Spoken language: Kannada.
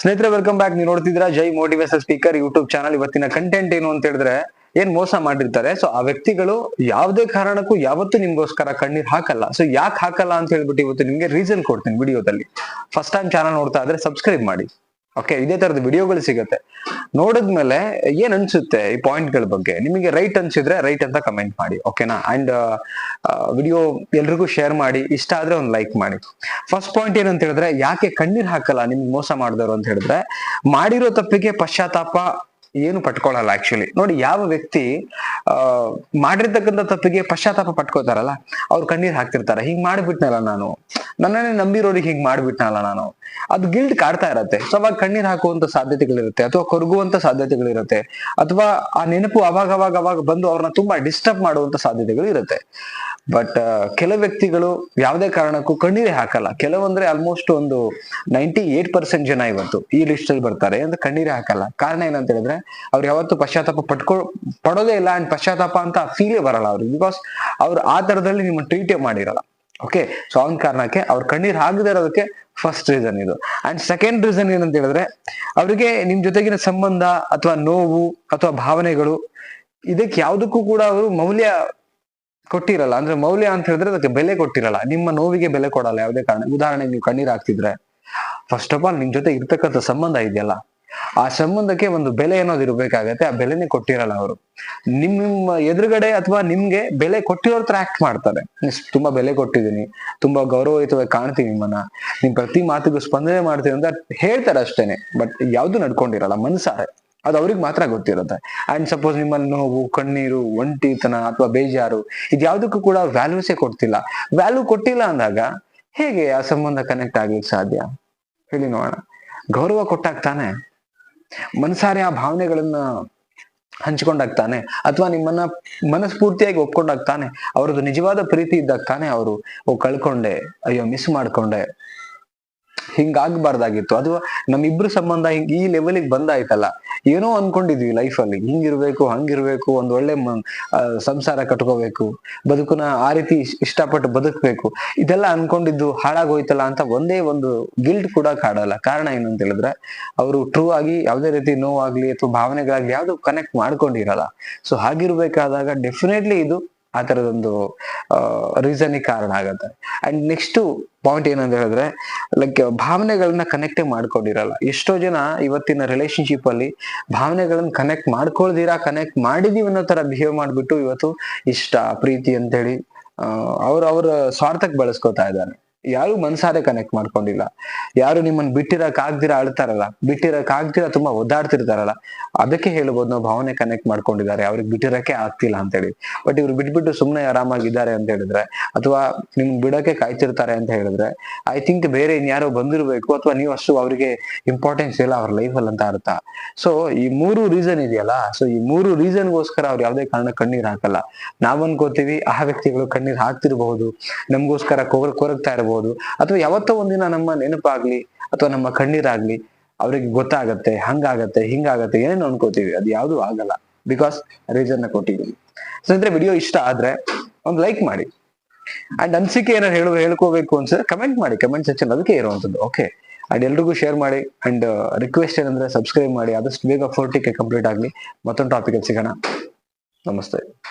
ಸ್ನೇಹಿತರೆ ವೆಲ್ಕಮ್ ಬ್ಯಾಕ್ ನೀವು ನೋಡ್ತಿದ್ರ Jai motivation speaker YouTube channel ಇವತ್ತಿನ ಕಂಟೆಂಟ್ ಏನು ಅಂತ ಹೇಳಿದ್ರೆ, ಏನ್ ಮೋಸ ಮಾಡಿರ್ತಾರೆ? ಸೊ ಆ ವ್ಯಕ್ತಿಗಳು ಯಾವುದೇ ಕಾರಣಕ್ಕೂ ಯಾವತ್ತೂ ನಿಮ್ಗೋಸ್ಕರ ಕಣ್ಣೀರ್ ಹಾಕಲ್ಲ. ಸೊ ಯಾಕೆ ಹಾಕಲ್ಲ ಅಂತ ಹೇಳ್ಬಿಟ್ಟು ಇವತ್ತು ನಿಮ್ಗೆ ರೀಸನ್ ಕೊಡ್ತೀನಿ ವಿಡಿಯೋದಲ್ಲಿ. ಫಸ್ಟ್ ಟೈಮ್ ಚಾನಲ್ ನೋಡ್ತಾ ಇದ್ರೆ ಸಬ್ಸ್ಕ್ರೈಬ್ ಮಾಡಿ. ಓಕೆ ಇದೇ ತರದ ವಿಡಿಯೋಗಳು ಸಿಗುತ್ತೆ. ನೋಡಿದ್ಮೇಲೆ ಏನ್ ಅನ್ಸುತ್ತೆ ಈ ಪಾಯಿಂಟ್ಗಳ ಬಗ್ಗೆ? ನಿಮಗೆ ರೈಟ್ ಅನ್ಸಿದ್ರೆ ರೈಟ್ ಅಂತ ಕಮೆಂಟ್ ಮಾಡಿ ಓಕೆನಾ ಅಂಡ್ ವಿಡಿಯೋ ಎಲ್ರಿಗೂ ಶೇರ್ ಮಾಡಿ, ಇಷ್ಟ ಆದ್ರೆ ಒಂದು ಲೈಕ್ ಮಾಡಿ. ಫಸ್ಟ್ ಪಾಯಿಂಟ್ ಏನಂತ ಹೇಳಿದ್ರೆ, ಯಾಕೆ ಕಣ್ಣೀರ್ ಹಾಕಲ್ಲ ನಿಮ್ಗೆ ಮೋಸ ಮಾಡಿದವರು ಅಂತ ಹೇಳಿದ್ರೆ, ಮಾಡಿರೋ ತಪ್ಪಿಗೆ ಪಶ್ಚಾತ್ತಾಪ ಏನು ಪಟ್ಕೊಳ್ಳಲ್ಲ ಆಕ್ಚುಲಿ ನೋಡಿ ಯಾವ ವ್ಯಕ್ತಿ, ಆ, ಮಾಡಿರ್ತಕ್ಕಂಥ ತಪ್ಪಿಗೆ ಪಶ್ಚಾತ್ತಾಪ ಪಟ್ಕೋತಾರಲ್ಲ, ಅವ್ರು ಕಣ್ಣೀರ್ ಹಾಕ್ತಿರ್ತಾರೆ. ಹಿಂಗ್ ಮಾಡ್ಬಿಟ್ನಲ್ಲ ನಾನು. ನನ್ನನ್ನೇ ನಂಬಿರೋರಿಗೆ ಹಿಂಗ್ ಮಾಡ್ಬಿಟ್ನಲ್ಲ ನಾನು. ಅದು ಗಿಲ್ಟ್ ಕಾಡ್ತಾ ಇರತ್ತೆ. ಸೊ ಅವಾಗ ಕಣ್ಣೀರ್ ಹಾಕುವಂತ ಸಾಧ್ಯತೆಗಳಿರುತ್ತೆ, ಅಥವಾ ಕೊರಗುವಂತ ಸಾಧ್ಯತೆಗಳಿರುತ್ತೆ, ಅಥವಾ ಆ ನೆನಪು ಅವಾಗ ಅವಾಗ ಅವಾಗ ಬಂದು ಅವ್ರನ್ನ ತುಂಬಾ ಡಿಸ್ಟರ್ಬ್ ಮಾಡುವಂತ ಸಾಧ್ಯತೆಗಳು ಇರುತ್ತೆ ಬಟ್ ಕೆಲವು ವ್ಯಕ್ತಿಗಳು ಯಾವುದೇ ಕಾರಣಕ್ಕೂ ಕಣ್ಣೀರೇ ಹಾಕಲ್ಲ. ಕೆಲವಂದ್ರೆ ಆಲ್ಮೋಸ್ಟ್ ಒಂದು ನೈಂಟಿ ಏಟ್ ಪರ್ಸೆಂಟ್ ಜನ ಇವತ್ತು ಈ ಲಿಸ್ಟ್ ಅಲ್ಲಿ ಬರ್ತಾರೆ. ಅಂದ್ರೆ ಕಣ್ಣೀರೇ ಹಾಕಲ್ಲ. ಕಾರಣ ಏನಂತ ಹೇಳಿದ್ರೆ ಅವ್ರು ಯಾವತ್ತು ಪಶ್ಚಾತ್ತಾಪ ಪಟ್ಕೊ, ಪಡೋದೇ ಇಲ್ಲ ಅಂಡ್ ಪಶ್ಚಾತ್ತಾಪ ಅಂತ ಫೀಲೇ ಬರಲ್ಲ ಅವ್ರಿಗೆ. ಬಿಕಾಸ್ ಅವ್ರು ಆ ತರದಲ್ಲಿ ನಿಮ್ಮ ಟ್ರೀಟೇ ಮಾಡಿರಲ್ಲ. ಓಕೆ ಸೊ ಅವನ ಕಾರಣಕ್ಕೆ ಅವ್ರ ಕಣ್ಣೀರ್ ಹಾಕದೇ ಇರೋದಕ್ಕೆ ಫಸ್ಟ್ ರೀಸನ್ ಇದು. ಅಂಡ್ ಸೆಕೆಂಡ್ ರೀಸನ್ ಏನಂತ ಹೇಳಿದ್ರೆ, ಅವರಿಗೆ ನಿಮ್ ಜೊತೆಗಿನ ಸಂಬಂಧ ಅಥವಾ ನೋವು ಅಥವಾ ಭಾವನೆಗಳು ಇದಕ್ಕೆ ಯಾವ್ದಕ್ಕೂ ಕೂಡ ಅವರು ಮೌಲ್ಯ ಕೊಟ್ಟಿರಲ್ಲ. ಅಂದ್ರೆ ಮೌಲ್ಯ ಅಂತ ಹೇಳಿದ್ರೆ ಅದಕ್ಕೆ ಬೆಲೆ ಕೊಟ್ಟಿರಲ್ಲ. ನಿಮ್ಮ ನೋವಿಗೆ ಬೆಲೆ ಕೊಡಲ್ಲ ಯಾವುದೇ ಕಾರಣ. ಉದಾಹರಣೆಗೆ ನೀವು ಕಣ್ಣೀರ್ ಹಾಕ್ತಿದ್ರೆ ಫಸ್ಟ್ ಆಫ್ ಆಲ್ ನಿಮ್ ಜೊತೆ ಇರ್ತಕ್ಕಂಥ ಸಂಬಂಧ ಇದೆಯಲ್ಲ. ಆ ಸಂಬಂಧಕ್ಕೆ ಒಂದು ಬೆಲೆ ಅನ್ನೋದು ಇರ್ಬೇಕಾಗತ್ತೆ, ಆ ಬೆಲೆನೆ ಕೊಟ್ಟಿರಲ್ಲ ಅವರು. ನಿಮ್, ನಿಮ್ಮ ಎದುರುಗಡೆ ಅಥವಾ ನಿಮ್ಗೆ ಬೆಲೆ ಕೊಟ್ಟಿರೋ ತರ ಆಕ್ಟ್ ಮಾಡ್ತಾರೆ. ತುಂಬಾ ಬೆಲೆ ಕೊಟ್ಟಿದ್ದೀನಿ, ತುಂಬಾ ಗೌರವಯುತವಾಗಿ ಕಾಣ್ತೀನಿ ನಿಮ್ಮನ್ನ. ನಿಮ್ ಪ್ರತಿ ಮಾತಿಗೂ ಸ್ಪಂದನೆ ಮಾಡ್ತೀನಿ ಅಂತ ಹೇಳ್ತಾರೆ ಅಷ್ಟೇನೆ ಬಟ್ ಯಾವ್ದು ನಡ್ಕೊಂಡಿರಲ್ಲ, ಮನ್ಸಾರೆ. ಅದು ಅವ್ರಿಗೆ ಮಾತ್ರ ಗೊತ್ತಿರುತ್ತೆ. ಅಂಡ್ ಸಪೋಸ್ ನಿಮ್ಮಲ್ಲಿ ನೋವು, ಕಣ್ಣೀರು, ಒಂಟಿತನ ಅಥವಾ ಬೇಜಾರು ಇದ್ಯಾವುದಕ್ಕೂ ಕೂಡ ವ್ಯಾಲ್ಯೂಸೇ ಕೊಡ್ತಿಲ್ಲ. ವ್ಯಾಲ್ಯೂ ಕೊಟ್ಟಿಲ್ಲ ಅಂದಾಗ ಹೇಗೆ ಆ ಸಂಬಂಧ ಕನೆಕ್ಟ್ ಆಗ್ಲಿಕ್ಕೆ ಸಾಧ್ಯ? ಹೇಳಿ ನೋಡೋಣ. ಗೌರವ ಕೊಟ್ಟಾಗ ತಾನೆ ಮನಸಾರೆ ಆ ಭಾವನೆಗಳನ್ನ ಹಂಚಿಕೊಂಡಾಗ್ತಾನೆ ಅಥವಾ ನಿಮ್ಮನ್ನ ಮನಸ್ಫೂರ್ತಿಯಾಗಿ ಒಪ್ಕೊಂಡಾಗ್ತಾನೆ. ಅವ್ರದ್ದು ನಿಜವಾದ ಪ್ರೀತಿ ಇದ್ದಾಗ್ತಾನೆ ಅವರು. ಓ, ಕಳ್ಕೊಂಡೆ. ಅಯ್ಯೋ ಮಿಸ್ ಮಾಡ್ಕೊಂಡೆ. ಹಿಂಗಾಗ್ಬಾರ್ದಾಗಿತ್ತು. ಅಥವಾ ನಮ್ಮಿಬ್ರು ಸಂಬಂಧ ಹಿಂಗ್ ಈ ಲೆವೆಲಿಗೆ ಬಂದಾಯ್ತಲ್ಲ. ಏನೋ ಅನ್ಕೊಂಡಿದ್ವಿ ಲೈಫಲ್ಲಿ ಹಿಂಗಿರ್ಬೇಕು, ಹಂಗಿರ್ಬೇಕು, ಒಂದ್ ಒಳ್ಳೆ ಸಂಸಾರ ಕಟ್ಕೋಬೇಕು ಬದುಕುನ ಆ ರೀತಿ ಇಷ್- ಇಷ್ಟಪಟ್ಟು ಬದುಕ್ಬೇಕು. ಇದೆಲ್ಲ ಅನ್ಕೊಂಡಿದ್ದು ಹಾಳಾಗೋಯ್ತಲ್ಲ ಅಂತ ಒಂದೇ ಒಂದು ಗಿಲ್ಟ್ ಕೂಡ ಕಾಡಲ್ಲ. ಕಾರಣ ಏನು ಅಂತ ಹೇಳಿದ್ರೆ, ಅವರು ಟ್ರೂ ಆಗಿ ಯಾವ್ದೇ ರೀತಿ ನೋವಾಗ್ಲಿ ಅಥವಾ ಭಾವನೆಗಳಾಗ್ಲಿ ಯಾವ್ದು ಕನೆಕ್ಟ್ ಮಾಡ್ಕೊಂಡಿರಲ್ಲ. ಸೊ ಹಾಗಿರ್ಬೇಕಾದಾಗ ಡೆಫಿನೆಟ್ಲಿ ಇದು ಆ ತರದೊಂದು ರೀಸನ್ ಕಾರಣ ಆಗತ್ತೆ. ಅಂಡ್ ನೆಕ್ಸ್ಟ್ ಪಾಯಿಂಟ್ ಏನಂತ ಹೇಳಿದ್ರೆ ಲೈಕ್ ಭಾವನೆಗಳನ್ನ ಕನೆಕ್ಟೇ ಮಾಡ್ಕೊಂಡಿರಲ್ಲ. ಎಷ್ಟೋ ಜನ ಇವತ್ತಿನ ರಿಲೇಶನ್ಶಿಪ್ ಅಲ್ಲಿ ಭಾವನೆಗಳನ್ನ ಕನೆಕ್ಟ್ ಮಾಡ್ಕೊಳ್ದಿರಾ ಕನೆಕ್ಟ್ ಮಾಡಿದೀವಿ ಅನ್ನೋ ತರ ಬಿಹೇವ್ ಮಾಡ್ಬಿಟ್ಟು ಇವತ್ತು ಇಷ್ಟ, ಪ್ರೀತಿ ಅಂತೇಳಿ ಅವ್ರ ಅವ್ರ ಸ್ವಾರ್ಥಕ್ಕೆ ಬಳಸ್ಕೊತಾ ಇದ್ದಾರೆ. ಯಾರು ಮನ್ಸಾರೆ ಕನೆಕ್ಟ್ ಮಾಡ್ಕೊಂಡಿಲ್ಲ. ಯಾರು ನಿಮ್ಮನ್ನ ಬಿಟ್ಟಿರಕ್ ಆಗ್ದಿರ ಅಳ್ತಾರಲ್ಲ. ಬಿಟ್ಟಿರಕ್ ಆಗ್ದಿರ ತುಂಬಾ ಒದ್ದಾಡ್ತಿರ್ತಾರಲ್ಲ. ಅದಕ್ಕೆ ಹೇಳ್ಬೋದು ನಾವು ಭಾವನೆ ಕನೆಕ್ಟ್ ಮಾಡ್ಕೊಂಡಿದ್ದಾರೆ. ಅವ್ರಿಗೆ ಬಿಟ್ಟಿರಕ್ಕೆ ಆಗ್ತಿಲ್ಲ ಅಂತ ಹೇಳಿ ಬಟ್ ಇವ್ರು ಬಿಟ್ಬಿಟ್ಟು ಸುಮ್ನೆ ಆರಾಮಾಗಿದ್ದಾರೆ ಅಂತ ಹೇಳಿದ್ರೆ, ಅಥವಾ ನಿಮ್ ಬಿಡಕ್ಕೆ ಕಾಯ್ತಿರ್ತಾರೆ ಅಂತ ಹೇಳಿದ್ರೆ ಐ ಥಿಂಕ್ ಬೇರೆ ಇನ್ಯಾರೋ ಬಂದಿರ್ಬೇಕು, ಅಥವಾ ನೀವು ಅಷ್ಟು ಅವರಿಗೆ ಇಂಪಾರ್ಟೆನ್ಸ್ ಇಲ್ಲ ಅವ್ರ ಲೈಫಲ್ಲಿ ಅಂತ ಅರ್ಥ. ಸೊ ಈ ಮೂರು ರೀಸನ್ ಇದೆಯಲ್ಲ ಸೊ ಈ ಮೂರು ರೀಸನ್ಗೋಸ್ಕರ ಅವ್ರು ಯಾವ್ದೇ ಕಾರಣ ಕಣ್ಣೀರ್ ಹಾಕಲ್ಲ. ನಾವ್ ಅನ್ಕೋತೀವಿ, ಆ ವ್ಯಕ್ತಿಗಳು ಕಣ್ಣೀರ್ ಹಾಕ್ತಿರ್ಬಹುದು. ನಮ್ಗೋಸ್ಕರ ಕೋರ್, ಕೊರಗ್ತಾ ಅಥವಾ ಯಾವತ್ತೋ ಒಂದಿನ ನಮ್ಮ ನೆನಪಾಗ್ಲಿ ಅಥವಾ ನಮ್ಮ ಕಣ್ಣೀರಾಗ್ಲಿ ಅವ್ರಿಗೆ ಗೊತ್ತಾಗತ್ತೆ, ಹಂಗಾಗತ್ತೆ, ಹಿಂಗಾಗತ್ತೆ, ಏನೇನು ಅನ್ಕೋತೀವಿ. ಅದು ಯಾವುದು ಆಗಲ್ಲ. ಬಿಕಾಸ್ ರೀಸನ್ನ ಕೊಟ್ಟಿದ್ದೀವಿ. ಸೊ ಇದ್ರೆ ವಿಡಿಯೋ ಇಷ್ಟ ಆದ್ರೆ ಒಂದು ಲೈಕ್ ಮಾಡಿ. ಅಂಡ್ ಅನ್ಸಿಕೆ ಏನಾರು ಹೇಳು, ಹೇಳ್ಕೋಬೇಕು ಅನ್ಸಿದ್ರೆ ಕಮೆಂಟ್ ಮಾಡಿ. ಕಮೆಂಟ್ ಸೆಕ್ಷನ್ ಅದಕ್ಕೆ ಇರುವಂತದ್ದು ಓಕೆ ಅಂಡ್ ಎಲ್ರಿಗೂ ಶೇರ್ ಮಾಡಿ. ಅಂಡ್ ರಿಕ್ವೆಸ್ಟ್ ಏನಂದ್ರೆ ಸಬ್ಸ್ಕ್ರೈಬ್ ಮಾಡಿ. ಆದಷ್ಟು ಬೇಗ ಫೋರ್ಟಿಗೆ ಕಂಪ್ಲೀಟ್ ಆಗಲಿ. ಮತ್ತೊಂದು ಟಾಪಿಕ್ ಸಿಗೋಣ. ನಮಸ್ತೆ.